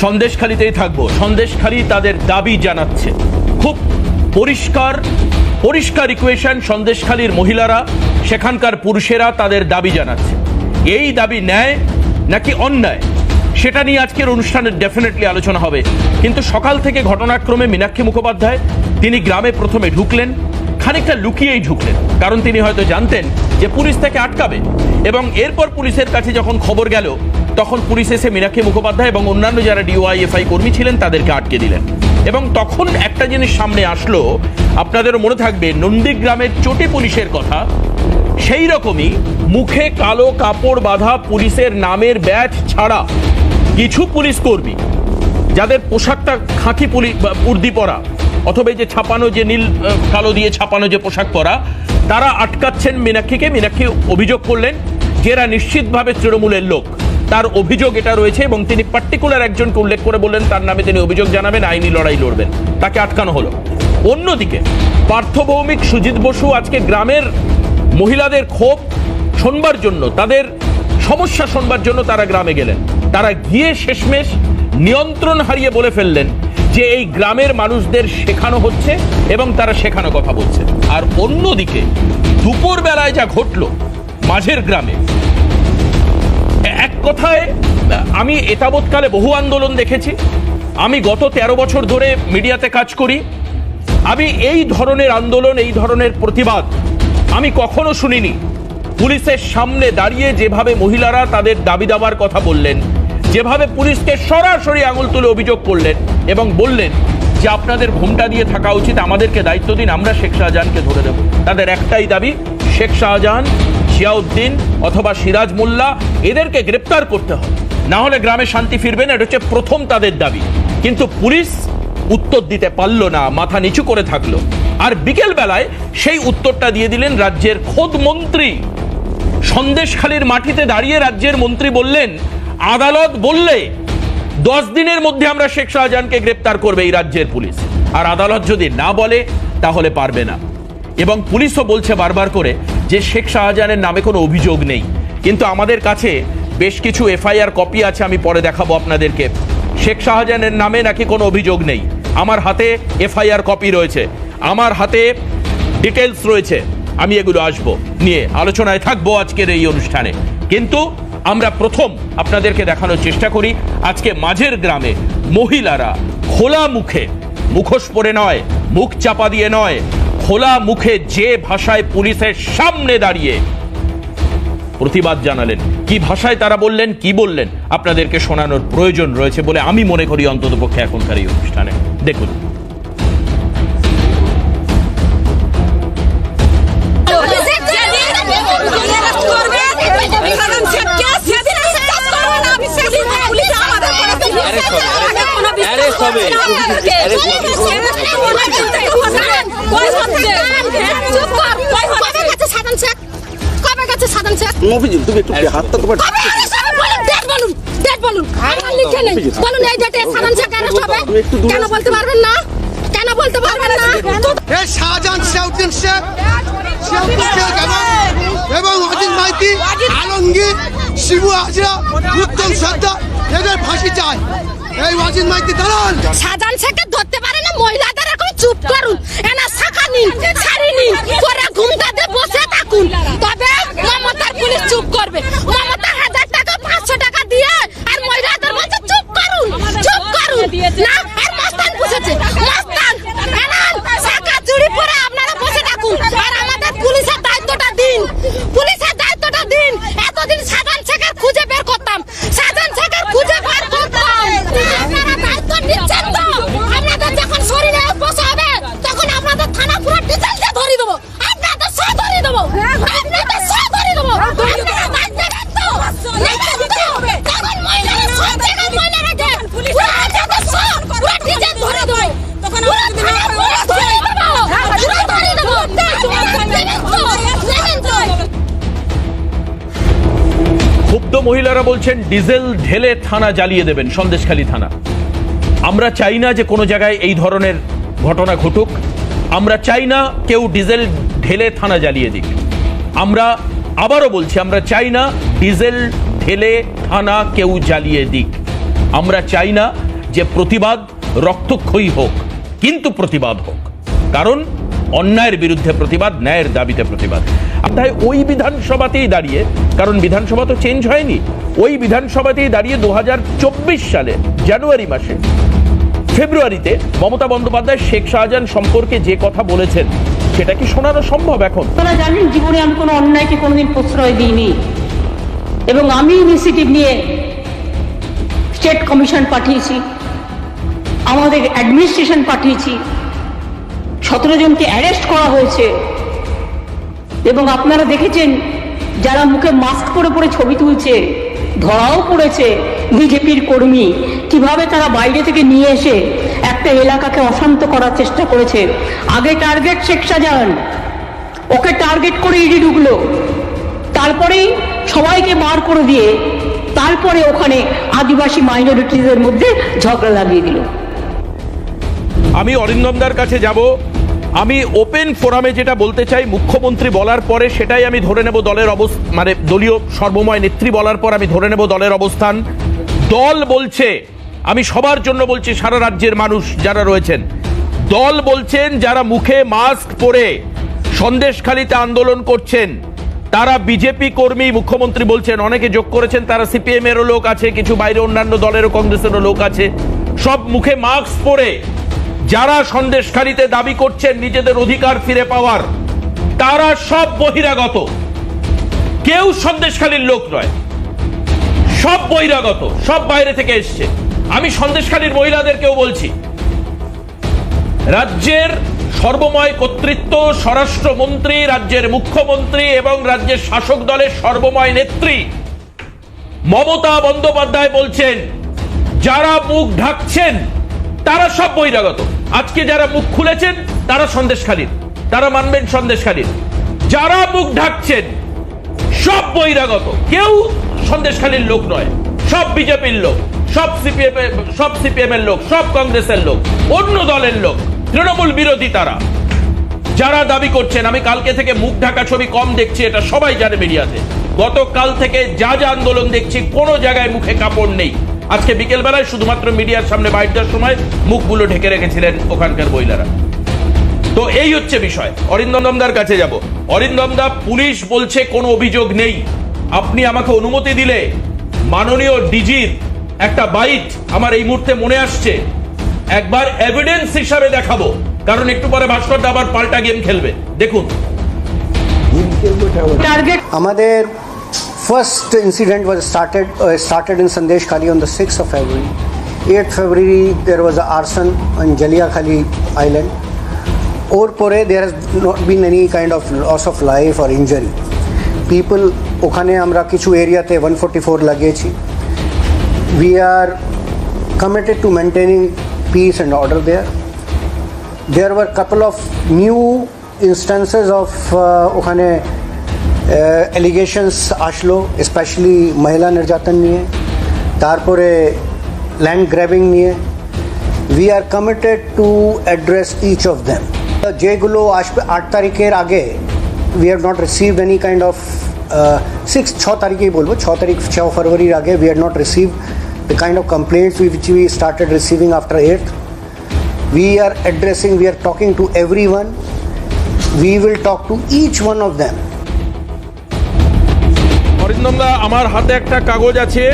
সন্দেশখালিতেই থাকব। সন্দেশখালি তাদের দাবি জানাচ্ছে। খুব পরিষ্কার পরিষ্কার ইকুয়েশন সন্দেশখালির মহিলারা, সেখানকার পুরুষেরা তাদের দাবি জানাচ্ছে। এই দাবি ন্যায় নাকি অন্যায়? সেটা নিয়ে আজকের অনুষ্ঠানে ডেফিনেটলি আলোচনা হবে। কিন্তু সকাল থেকে ঘটনাক্রমে মীনাক্ষী মুখোপাধ্যায়, তিনি গ্রামে প্রথমে ঢুকলেন, খানিকটা লুকিয়েই ঢুকলেন। কারণ তিনি হয়তো জানতেন যে পুলিশ তাকে আটকাবে। এবং এরপর পুলিশের কাছে যখন খবর গেল তখন পুলিশ এসে মীনাক্ষী মুখোপাধ্যায় এবং অন্যান্য যারা ডিওআইএফআই কর্মী ছিলেন তাদেরকে আটকে দিলেন। এবং তখন একটা জিনিস সামনে আসলো, আপনাদেরও মনে থাকবে, নন্দীগ্রামের চটি পুলিশের কথা। সেই রকমই মুখে কালো কাপড় বাঁধা পুলিশের নামের ব্যাচ ছাড়া কিছু পুলিশ কর্মী, যাদের পোশাকটা খাঁকি পুলি উর্দি পরা, অথবা যে ছাপানো যে নীল কালো দিয়ে ছাপানো যে পোশাক পরা, তারা আটকাচ্ছেন মীনাক্ষীকে। মীনাক্ষী অভিযোগ করলেন, যে এরা নিশ্চিতভাবে তৃণমূলের লোক। তার অভিযোগ এটা রয়েছে এবং তিনি পার্টিকুলার একজনকে উল্লেখ করে বললেন, তার নামে তিনি অভিযোগ জানাবেন, আইনি লড়াই লড়বেন। তাকে আটকানো হলো। অন্যদিকে পার্থ ভৌমিক সুজিত বসু আজকে গ্রামের মহিলাদের ক্ষোভ শোনবার জন্য, তাদের সমস্যা শোনবার জন্য তারা গ্রামে গেলেন। তারা গিয়ে শেষমেশ নিয়ন্ত্রণ হারিয়ে বলে ফেললেন যে এই গ্রামের মানুষদের শেখানো হচ্ছে এবং তারা শেখানো কথা বলছে। আর অন্যদিকে দুপুর বেলায় যা ঘটলো, মাঝের গ্রামে কথায়, আমি এতাবৎকালে বহু আন্দোলন দেখেছি। আমি গত ১৩ বছর ধরে মিডিয়াতে কাজ করি। আমি এই ধরনের আন্দোলন, এই ধরনের প্রতিবাদ আমি কখনো শুনিনি। পুলিশের সামনে দাঁড়িয়ে যেভাবে মহিলারা তাদের দাবি দাবার কথা বললেন, যেভাবে পুলিশকে সরাসরি আঙুল তুলে অভিযোগ করলেন এবং বললেন যে আপনাদের ঘুমটা দিয়ে থাকা উচিত, আমাদেরকে দায়িত্ব দিন, আমরা শেখ শাহজাহানকে ধরে দেব তাদের একটাই দাবি, শেখ শাহজাহান জিয়াউদ্দিন অথবা সিরাজ মোল্লা, এদেরকে গ্রেপ্তার করতে হবে। না হলে গ্রামে শান্তি ফিরবে না, এটা হচ্ছে প্রথম তাদের দাবি। কিন্তু পুলিশ উত্তর দিতে পারল না, মাথা নিচু করে থাকল। আর বিকেল বেলায় সেই উত্তরটা দিয়ে দিলেন রাজ্যের খোদ মন্ত্রী। সন্দেশখালীর মাটিতে দাঁড়িয়ে রাজ্যের মন্ত্রী বললেন, আদালত বললে দশ দিনের মধ্যে আমরা শেখ শাহজাহানকে গ্রেপ্তার করবে এই রাজ্যের পুলিশ। আর আদালত যদি না বলে, তাহলে পারবে না। এবং পুলিশও বলছে বারবার করে যে শেখ শাহজাহানের নামে কোনো অভিযোগ নেই। কিন্তু আমাদের কাছে বেশ কিছু এফআইআর কপি আছে, আমি পরে দেখাবো আপনাদেরকে। শেখ শাহজাহানের নামে নাকি কোনো অভিযোগ নেই। আমার হাতে এফআইআর কপি রয়েছে। আমার হাতে ডিটেলস রয়েছে। আমি এগুলো আসব। নিয়ে আলোচনায় থাকব আজকের এই অনুষ্ঠানে। কিন্তু আমরা প্রথম আপনাদেরকে দেখানোর চেষ্টা করি, আজকে মাঝের গ্রামে মহিলারা খোলা মুখে, মুখোশ পরে নয়, মুখ চাপা দিয়ে নয় খোলা মুখে যে ভাষায় পুলিশের সামনে দাঁড়িয়ে প্রতিবাদ জানালেন। কি ভাষায় তারা বললেন, কি বললেন, আপনাদেরকে শোনানোর প্রয়োজন রয়েছে বলে আমি মনে করি অন্ততপক্ষে এখনকার এই অনুষ্ঠানে। দেখুন। মফিজুল তুমি একটু হাতটা তোমার কেন বলতে পারবেন না? কেন বলতে পারবেন না? এ শাহজাহান শেখ এবং অজিত মাইতি আলমগীর শিবু হাজরা উত্তম সর্দার এদের ফাঁসি চায়। এই অজিত মাইতি, দাঁড়ান। সাজান শেখকে ধরতে পারে না, মহিলাদের এখন চুপ করুন। এনা শাখা নিন শাড়ি নিন ঘুমটাতে বসে থাকুন। তবে মমতার পুলিশ চুপ করবে। মমতা হাজার ক্ষুব্ধ মহিলারা বলছেন, ডিজেল ঢেলে থানা জ্বালিয়ে দেবেন, সন্দেশখালী থানা। আমরা চাই না যে কোনো জায়গায় এই ধরনের ঘটনা ঘটুক। আমরা চাই না কেউ ডিজেল ঢেলে থানা জ্বালিয়ে দিক। আমরা আবারও বলছি, আমরা চাই না ডিজেল ঢেলে থানা কেউ জ্বালিয়ে দিক। আমরা চাই না যে প্রতিবাদ রক্তক্ষয়ী হোক, কিন্তু প্রতিবাদ হোক। কারণ অন্যায়ের বিরুদ্ধে প্রতিবাদ, ন্যায়ের দাবিতে প্রতিবাদ। তাই ওই বিধানসভাতেই দাঁড়িয়ে, কারণ বিধানসভা তো চেঞ্জ হয়নি, ওই বিধানসভাতেই দাঁড়িয়ে দু সালে, জানুয়ারি মাসে, ফেব্রুয়ারিতে মমতা বন্দ্যোপাধ্যায় শেখ শাহজাহান সম্পর্কে যে কথা বলেছেন, সেটা কি শোনানো সম্ভব এখন? আপনারা জানেন জীবনে আমি কোনো অন্যায়কে কোনোদিন প্রশ্রয় দিইনি। এবং আমি ইনিশিয়েটিভ নিয়ে স্টেট কমিশন পাঠিয়েছি, আমাদের অ্যাডমিনিস্ট্রেশন পাঠিয়েছি, সতেরো জনকে অ্যারেস্ট করা হয়েছে। এবং আপনারা দেখেছেন, যারা মুখে মাস্ক পরে পরে ছবি তুলছে, ধরাও পড়েছে বিজেপির কর্মী, কীভাবে তারা বাইরে থেকে নিয়ে এসে একটা এলাকাকে অশান্ত করার চেষ্টা করেছে। আগে target Sheikh Shahjahan, okay target করে ইডি ঢুকলো। তারপরেই সবাইকে বার করে দিয়ে তারপরে ওখানে আদিবাসী মাইনরিটিদের মধ্যে ঝগড়া লাগিয়ে দিল। আমি অরিন্দমদার কাছে যাব। আমি ওপেন ফোরামে যেটা বলতে চাই, মুখ্যমন্ত্রী বলার পরে সেটাই আমি ধরে নেব দলের অবস্থা মানে দলীয় সর্বময় নেত্রী বলার পর আমি ধরে নেব দলের অবস্থান। দল বলছে, আমি সবার জন্য বলছি সারা রাজ্যের মানুষ যারা রয়েছেন, দল বলছেন যারা মুখে মাস্ক পরে সন্দেশখালিতে আন্দোলন করছেন, তারা বিজেপি কর্মী, মুখ্যমন্ত্রী বলছেন, অনেকে যোগ করেছেন, তারা সিপিএম এরও লোক আছে, কিছু বাইরে অন্যান্য দলেরও কংগ্রেসেরও লোক আছে, সব মুখে মাস্ক পরে যারা সন্দেশখালিতে দাবি করছেন নিজেদের অধিকার ফিরে পাওয়ার, তারা সব বহিরাগত। কেউ সন্দেশখালীর লোক নয়। সব বহিরাগত, সব বাইরে থেকে এসছে। আমি সন্দেশখালীর মহিলাদেরকেও বলছি, রাজ্যের সর্বময় কর্তৃত্ব, স্বরাষ্ট্রমন্ত্রী, রাজ্যের মুখ্যমন্ত্রী এবং রাজ্যের শাসক দলের সর্বময় নেত্রী মমতা বন্দ্যোপাধ্যায় বলছেন, যারা মুখ ঢাকছেন, তারা সব বহিরাগত। আজকে যারা মুখ খুলেছেন, তারা সন্দেশখালীর। তারা মানবেন সন্দেশখালীর। যারা মুখ ঢাকছেন, সব বহিরাগত। কেউ সন্দেশখালীর লোক নয়, সব বিজেপির লোক, সব সিপিএম সব সিপিএম এর লোক, সব কংগ্রেসের লোক, অন্য দলের লোক, তৃণমূল বিরোধী তারা। যারা দাবি করছেন, আমি কালকে থেকে মুখ ঢাকা ছবি কম দেখছি, এটা সবাই জানে মিডিয়াতে। গতকাল থেকে যা যা আন্দোলন দেখছি, কোনো জায়গায় মুখে কাপড় নেই। আজকে বিকেল বেলায় শুধুমাত্র মিডিয়ার সামনে বাইর দেওয়ার সময় মুখগুলো ঢেকে রেখেছিলেন ওখানকার মহিলারা। তো এই হচ্ছে বিষয়। অরিন্দম দমদার কাছে যাব। অরিন্দম দা পুলিশ বলছে কোনো অভিযোগ নেই। আপনি আমাকে অনুমতি দিলে মাননীয় ডিজির একটা বাইট আমার এই মুহূর্তে মনে আসছে। একবার এভিডেন্স হিসাবে দেখাবো। কারণ একটু পরে ভাস্কর দা আবার পাল্টা গেম খেলবে। দেখুন। আমাদের first incident was started uh, started in Sandesh Khali on the 6th of February. 8th February there was a arson on Jalia Khali Island. Or pore there has not been any kind of loss of life or injury. People ওখানে আমরা কিছু এরিয়াতে 144 লাগিয়েছি we are committed to maintaining peace and order there. There were couple of new instances of uh, ওখানে allegations আসলো specially মহিলা নির্যাতন নিয়ে তারপরে ল্যান্ড গ্র্যাবিং নিয়ে we are committed to address each of them যেগুলো আসবে আট তারিখের আগে we have not received any kind of six ছ তারিখেই বলবো ছ তারিখ ছ ফরওয়ারির আগে we had not receive the kind of complaints which we started receiving after eight we are addressing we are talking to everyone we will talk to each one of them Arindam আমার হাতে একটা কাগজ আছে।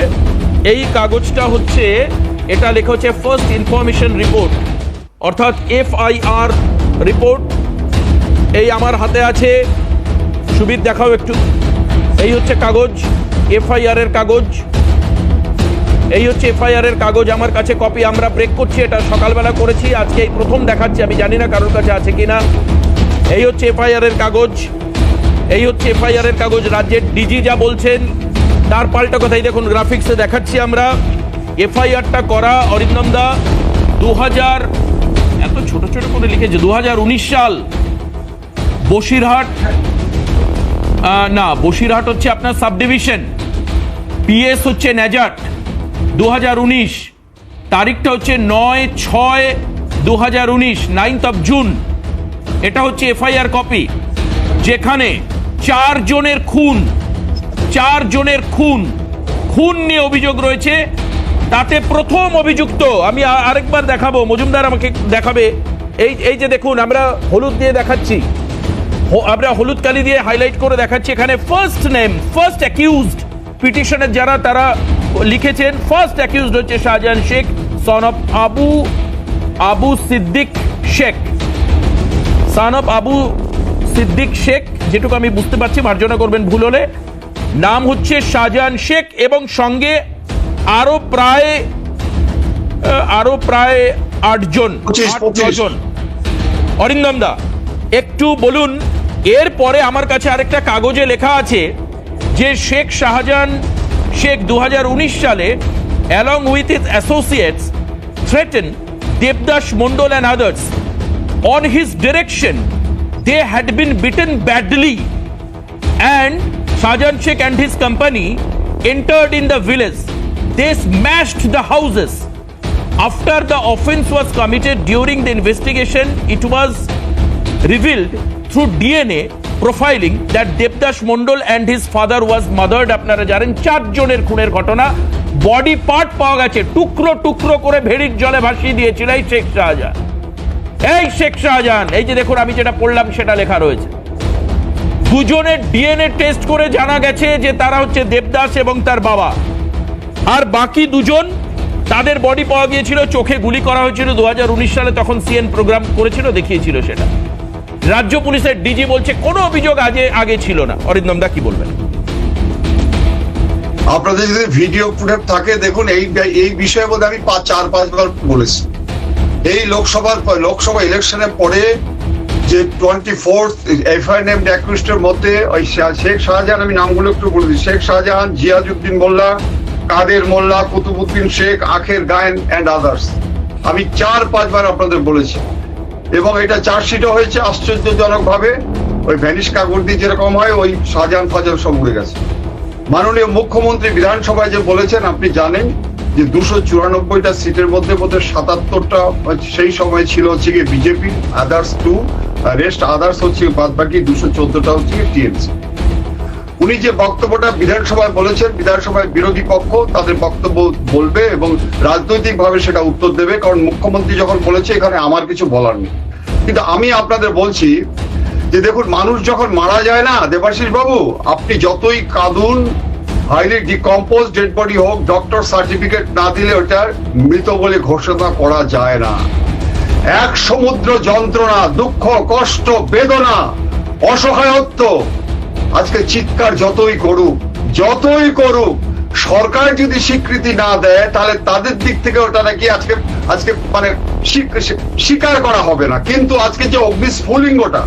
এই কাগজটা হচ্ছে, এটা লেখা হচ্ছে ফার্স্ট ইনফরমেশন রিপোর্ট অর্থাৎ এফআইআর রিপোর্ট এই আমার হাতে আছে। সুবিধ দেখাও একটু। এই হচ্ছে কাগজ এফআইআর এর কাগজ। এই হচ্ছে এফআইআর এর কাগজ, আমার কাছে কপি আমরা ব্রেক করছি, এটা সকালবেলা করেছি, আজকে এই প্রথম দেখাচ্ছি, আমি জানি না কারোর কাছে আছে কিনা। এই হচ্ছে এফআইআর এর কাগজ। এই হচ্ছে এফআইআর এর কাগজ, রাজ্যের ডিজি যা বলছেন, তার পাল্টা কথাই দেখুন, গ্রাফিক্সে দেখাচ্ছি আমরা। এফআইআরটা করা অরিন্দম দা দু হাজার এত ছোট ছোট করে লিখেছে দু হাজার উনিশ সাল, বসিরহাট না, বসিরহাট হচ্ছে আপনার সাব ডিভিশন পিএস হচ্ছে ন্যাজাট দু হাজার উনিশ, তারিখটা হচ্ছে নয় ছয় দু হাজার উনিশ, নাইনথ অফ জুন, এটা হচ্ছে এফআইআর কপি, যেখানে চার জনের খুন। চার জনের খুন। খুন নিয়ে অভিযোগ রয়েছে। তাতে প্রথম অভিযুক্ত, আমি আরেকবার দেখাবো, মজুমদার আমাকে দেখাবে। এই এই যে দেখুন, আমরা হলুদ দিয়ে দেখাচ্ছি। আমরা হলুদ কালি দিয়ে হাইলাইট করে দেখাচ্ছি এখানে ফার্স্ট নেম ফার্স্ট অ্যাকিউজড পিটিশনের যারা, তারা লিখেছেন ফার্স্ট অ্যাকিউজড হচ্ছে Shahjahan Sheikh son of Abu Abu Siddique Sheikh. Son of Abu Siddique Sheikh যেটুকু আমি বুঝতে পারছি মার্জনা করবেন ভুল হলে নাম হচ্ছে শাহজাহান শেখ এবং সঙ্গে আরও প্রায় আরও প্রায় আটজন। নজন অরিন্দম দা একটু বলুন এরপরে আমার কাছে আরেকটা কাগজে লেখা আছে যে শেখ শাহজাহান শেখ দু হাজার উনিশ সালে along with his associates threaten Debdas Mondal and others on his direction they had been bitten badly and Shahjahan Sheikh and his company entered in the village they smashed the houses after the offense was committed during the investigation it was revealed through DNA profiling that Devdas Mondol and his father was murdered আপনারা জানেন চারজনের খুনের ঘটনা body part পাওয়া গেছে টুকরো টুকরো করে ভেড়ির জলে ভাসিয়ে দিয়েছিল এই শেখ শাহজাহান এই শেখ শাহজাহান, এই যে দেখুন আমি যেটা পড়লাম সেটা লেখা রয়েছে। দুজনের ডিএনএ টেস্ট করে জানা গেছে যে তারা হচ্ছে দেবদাস এবং তার বাবা। আর বাকি দুজন, তাদের বডি পাওয়া গিয়েছিল, চোখে গুলি করা হয়েছিল দু সালে, তখন সিএন প্রোগ্রাম করেছিল, দেখিয়েছিল সেটা। রাজ্য পুলিশের ডিজি বলছে, কোনো অভিযোগ আগে আগে ছিল না। অরিন্দম দা, কি বলবেন? আপনাদের যদি ভিডিও ফুটেজ থাকে, দেখুন এই এই বিষয়ে মধ্যে আমি চার, পাঁচবার বলেছি। এই লোকসভার লোকসভা ইলেকশনের পরে যে টোয়েন্টি ফোর্থ এফআই নেম অ্যাকুইস্টের মধ্যে ওই শেখ শাহজাহান, আমি নামগুলো একটু বলে দিই, শেখ শাহজাহান জিয়াজুদ্দিন মোল্লা, কাদের মোল্লা কুতুবুদ্দিন শেখ, আখের গায়েন অ্যান্ড আদার্স আমি চার পাঁচবার আপনাদের বলেছি। এবং এটা চার্জশিটও হয়েছে আশ্চর্যজনকভাবে। ওই ভ্যানিশ কাগজ দিয়ে যেরকম হয়, ওই শাহজাহান ফাজাল সব উড়ে গেছে। মাননীয় মুখ্যমন্ত্রী বিধানসভায় যে বলেছেন, আপনি জানেন যে দুশো চুরানব্বইটা সিটের মধ্যে বোধহয় সাতাত্তরটা সেই সময় ছিল হচ্ছে গিয়ে BJP others to rest others হচ্ছে বাদ বাকি দুশো চোদ্দটা হচ্ছে টিএমসি। উনি যে বক্তব্যটা বিধানসভায় বলেছেন, বিধানসভায় বিরোধী পক্ষ তাদের বক্তব্য বলবে এবং রাজনৈতিকভাবে সেটা উত্তর দেবে, কারণ মুখ্যমন্ত্রী যখন বলেছে, এখানে আমার কিছু বলার নেই। কিন্তু আমি আপনাদের বলছি যে দেখুন, মানুষ যখন মারা যায় না দেবাশিস বাবু আপনি যতই কাঁদুন হাইলি ডিকম্পোজ ডেড বডি হোক ডক্টর সার্টিফিকেট না দিলে ওটা মৃত বলে ঘোষণা করা যায় না। এক সমুদ্র যন্ত্রণা, দুঃখ, কষ্ট, বেদনা, অসহায়ত্ব, আজকে চিৎকার যতই করুক যতই করুক, সরকার যদি স্বীকৃতি না দেয়, তাহলে তাদের দিক থেকে ওটা নাকি আজকে আজকে মানে স্বীকার করা হবে না। কিন্তু আজকে যে অগ্নিস্ফুলিঙ্গটা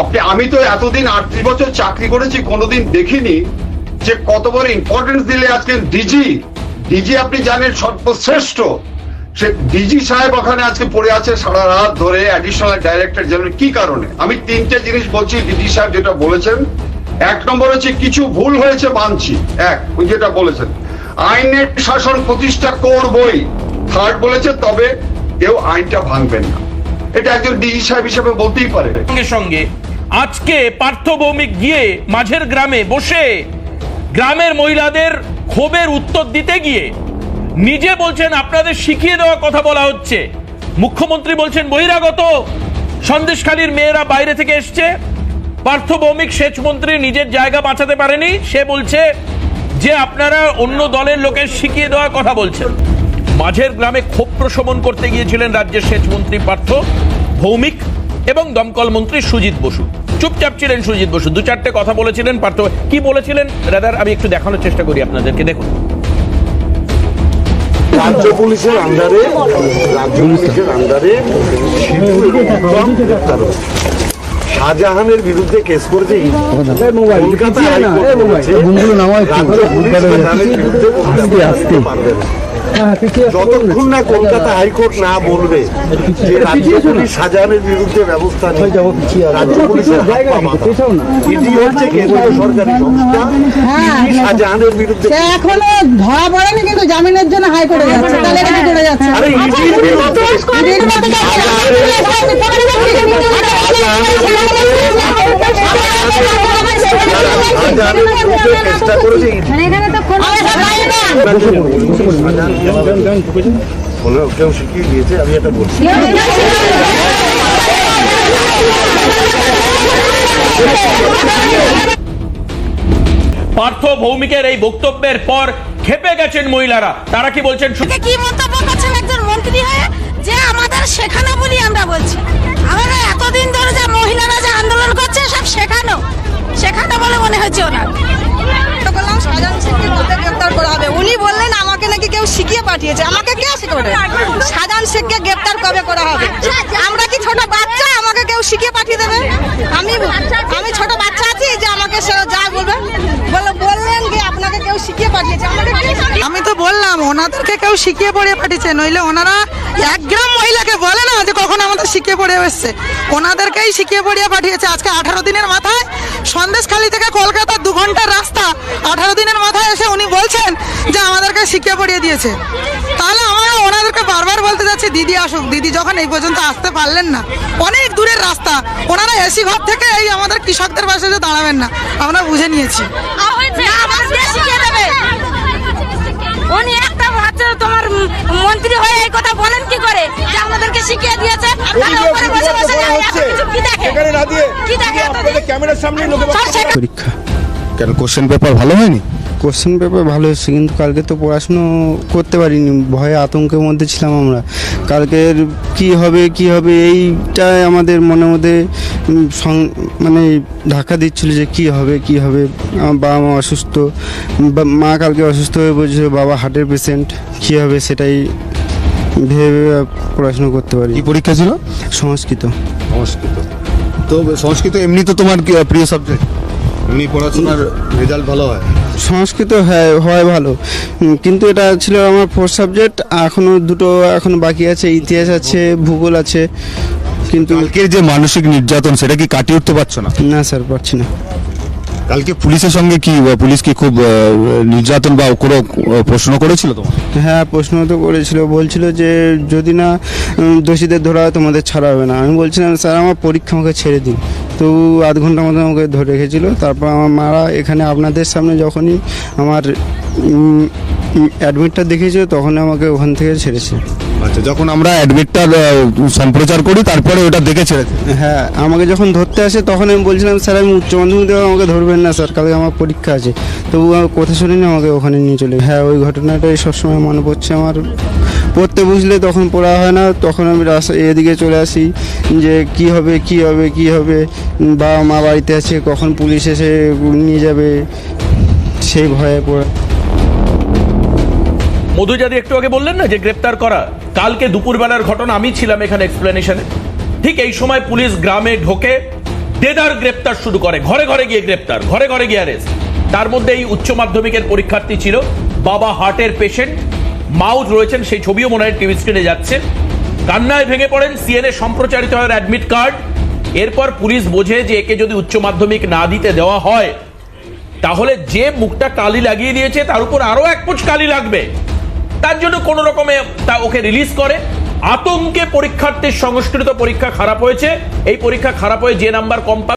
আপনি, আমি তো এতদিন আটত্রিশ বছর চাকরি করেছি, কোনোদিন দেখিনি। যে কত বড় ইম্পর্টেন্স দিলে আজকে ডিজি ডিজি আপনি জানেন সর্বশ্রেষ্ঠ। সে ডিজি সাহেব ওখানে আজকে পড়ে আছে সারা রাত ধরে অ্যাডিশনাল ডাইরেক্টর জেনারেল কি কারণে? আমি তিনটে জিনিস বলছি ডিজি সাহেব যেটা বলেছেন। এক নম্বর হচ্ছে কিছু ভুল হয়েছে মানছি। এক, ওই যেটা বলেছেন। আইনের শাসন প্রতিষ্ঠা করবই। থার্ড বলেছে, তবে কেউ আইনটা ভাঙবেন না। এটা একজন ডিজি সাহেব হিসেবে বলতেই পারে। সঙ্গে সঙ্গে আজকে পার্থ ভৌমিক গিয়ে মাঝের গ্রামে বসে গ্রামের মহিলাদের ক্ষোভের উত্তর দিতে গিয়ে নিজে বলছেন, আপনাদের শিখিয়ে দেওয়া কথা বলা হচ্ছে। মুখ্যমন্ত্রী বলছেন, বহিরাগত সন্দেশখালীর মেয়েরা বাইরে থেকে এসছে। পার্থ ভৌমিক সেচ মন্ত্রী নিজের জায়গা বাঁচাতে পারেনি। সে বলছে যে আপনারা অন্য দলের লোকের শিখিয়ে দেওয়ার কথা বলছেন। মাঝের গ্রামে ক্ষোভ প্রশমন করতে গিয়েছিলেন রাজ্যের সেচ মন্ত্রী পার্থ ভৌমিক এবং দমকল মন্ত্রী সুজিত বসু। চুপচাপ ছিলেন সুজিত বসু। দু চারটে কথা বলেছিলেন পার্থ। কি বলেছিলেন? রাদার আমি একটু দেখানোর চেষ্টা করি আপনাদেরকে। দেখুন। রাজ্য পুলিশের আন্ডারে রাজ্য পুলিশের আন্ডারে। শাহজাহানের বিরুদ্ধে কেস করেছে কলকাতা হাইকোর্ট বলেছে, রাজ্য পুলিশ বিরুদ্ধে পারবে না। যতক্ষণ না কলকাতা হাইকোর্ট না বলবে যে রাজ্য পুলিশ শাহজাহানের বিরুদ্ধে ব্যবস্থা নেই রাজ্য পুলিশের। ইডি হচ্ছে কেন্দ্রীয় সরকারি সংস্থা শাহজাহানের বিরুদ্ধে এখনও ধরা পড়েনি কিন্তু জামিনের জন্য হাইকোর্টে যাচ্ছে তাহলে কি করে যাচ্ছে আরে ইডির বিরুদ্ধে ইডির বিরুদ্ধে চেষ্টা করেছে ইডি কোনো কেউ শিখিয়ে দিয়েছে আমি এটা বলছি পার্থ ভৌমিকের এই বক্তব্যের পর খেপে গেছেন মহিলারা। তারা কি বলছেন? কি মন্তব্য করছেন একজন মন্ত্রী হয়ে? যে আমাদের শেখানো বলি আমরা বলছি। আমরা এতদিন ধরে যে মহিলারা যে আন্দোলন করছে সব শেখানো। শেখানো বলে মনে হচ্ছে ওনার। আমাকে নাকি কেউ শিখিয়ে পাঠিয়েছে। আমাকে কে শিখিয়ে শাহজাহান শেখকে গ্রেপ্তার কবে করা হবে? আমরা কি ছোট বাচ্চা? আমাকে কেউ শিখিয়ে পাঠিয়ে দেবে? আমি আমি ছোট বাচ্চা আছি যে আমাকে যা বলবে। বলে বললেন কি আপনাকে কেউ শিখিয়ে পাঠিয়েছে। আমি তো বললাম ওনাদেরকে কেউ শিখিয়ে পড়িয়ে পাঠিয়েছে, নইলে ওনারা এক গ্রাম মহিলাকে বলে না যে কখন আমাদের শিখিয়ে পড়িয়ে এসছে। ওনাদেরকেই শিখিয়ে পড়িয়ে পাঠিয়েছে আজকে আঠারো দিনের মাথায়। সন্দেশখালী থেকে কলকাতার দু ঘণ্টার রাস্তা আঠারো দিনের মাথায় এসে উনি বলছেন যে আমাদেরকে শিখিয়ে পড়িয়ে দিয়েছে। তাহলে আমরা ওনাদেরকে বারবার বলতে যাচ্ছি, দিদি আসুক, দিদি যখন এই পর্যন্ত আসতে পারলেন না, অনেক দূরের রাস্তা, ওনারা এসি ঘর থেকে এই আমাদের কৃষকদের পাশে যে দাঁড়াবেন না। আমরা বুঝে নিয়েছি। উনি একটা হচ্ছে তোমার মন্ত্রী হয়ে এই কথা বলেন কি করে? যে আমাদেরকে শিখিয়ে দিয়েছে। আর উপরে বসে বসে এত কিছু কি দেখে? কি দেখে এতদিন? ক্যামেরার সামনে সব শেখা- পরীক্ষা। কেন কোশ্চেন পেপার ভালো হয়নি? কোশ্চেন পেপার ভালো এসেছে কিন্তু কালকে তো পড়াশুনো করতে পারিনি। ভয়ে আতঙ্কের মধ্যে ছিলাম আমরা। কালকের কি হবে কি হবে এইটাই আমাদের মনের মধ্যে মানে ধাক্কা দিচ্ছিল যে কি হবে কি হবে। আমার বাবা মা অসুস্থ বা- মা কালকে অসুস্থ হয়ে বলছিল বাবা হার্টের পেশেন্ট কি হবে সেটাই ভেবে ভেবে পড়াশুনো করতে পারি কি পরীক্ষা ছিল? সংস্কৃত। সংস্কৃত। তো সংস্কৃত এমনি তো তোমার কি প্রিয় সাবজেক্ট এমনি পড়াশোনার রেজাল্ট ভালো হয়? সংস্কৃত হয় হয় ভালো। কিন্তু এটা ছিল আমার ফোর্থ সাবজেক্ট এখনও দুটো এখনও বাকি আছে ইতিহাস আছে ভূগোল আছে। কিন্তু কালকের যে মানসিক নির্যাতন সেটা কি কাটিয়ে উঠতে পারছ না? না স্যার পারছি না। কালকে পুলিশের সঙ্গে কি পুলিশ কি খুব নির্যাতন বা কোনো প্রশ্ন করেছিল তোমার হ্যাঁ প্রশ্ন তো করেছিল। বলছিল যে যদি না দোষীদের ধরা হয় তোমাদের ছাড়া হবে না। আমি বলছিলাম স্যার আমার পরীক্ষা আমাকে ছেড়ে দিন। তো আধ ঘণ্টা মতো আমাকে ধরে রেখেছিল। তারপর আমার মারা এখানে আপনাদের সামনে যখনই আমার অ্যাডমিটটা দেখেছিল তখন আমাকে ওখান থেকে ছেড়েছে। আচ্ছা যখন আমরা অ্যাডমিটটা সম্প্রচার করি, তারপরে ওটা দেখে ছেড়েছে হ্যাঁ আমাকে যখন ধরতে আসে, তখন আমি বলছিলাম, স্যার, আমি উচ্চ মাধ্যমিক দেবো আমাকে ধরবেন না, স্যার, কালকে আমার পরীক্ষা আছে। তবু কথা শুনিনি, আমাকে ওখানে নিয়ে চলে হ্যাঁ ওই ঘটনাটাই সবসময় মনে পড়ছে আমার। পড়তে বুঝলে তখন পড়া হয় না, তখন আমি রাস্তা, এদিকে চলে আসি, যে কি হবে কি হবে কি হবে বাবা মা বাড়িতে আছে, কখন পুলিশ এসে নিয়ে যাবে, সেই ভয়ে পড়া। মধুজাদি একটু আগে বললেন না যে গ্রেপ্তার করা? কালকে দুপুরবেলার ঘটনা আমি ছিলাম এখানে এক্সপ্লেনেশনে ঠিক এই সময় পুলিশ গ্রামে ঢোকে, দেদার গ্রেপ্তার শুরু করে। ঘরে ঘরে গিয়ে গ্রেপ্তার, ঘরে ঘরে গিয়ে অ্যারেস্ট তার মধ্যে এই উচ্চ মাধ্যমিকের পরীক্ষার্থী ছিল। বাবা হার্টের পেশেন্ট মাও রয়েছেন, সেই ছবিও মনে হয় টিভি স্ক্রিনে যাচ্ছে। কান্নায় ভেঙে পড়েন সিএনএ সম্প্রচারিত হয় অ্যাডমিট কার্ড এরপর পুলিশ বোঝে যে একে যদি উচ্চ মাধ্যমিক না দিতে দেওয়া হয়, তাহলে যে মুখটা কালি লাগিয়ে দিয়েছে, তার উপর আরও এক পুচ কালি লাগবে। তার জন্য কোন রকমে তা ওকে রিলিজ করে। আতঙ্কে পরীক্ষার্থীর সংস্কৃত পরীক্ষা খারাপ হয়েছে। এই পরীক্ষা খারাপ হয়ে যে নাম্বার কম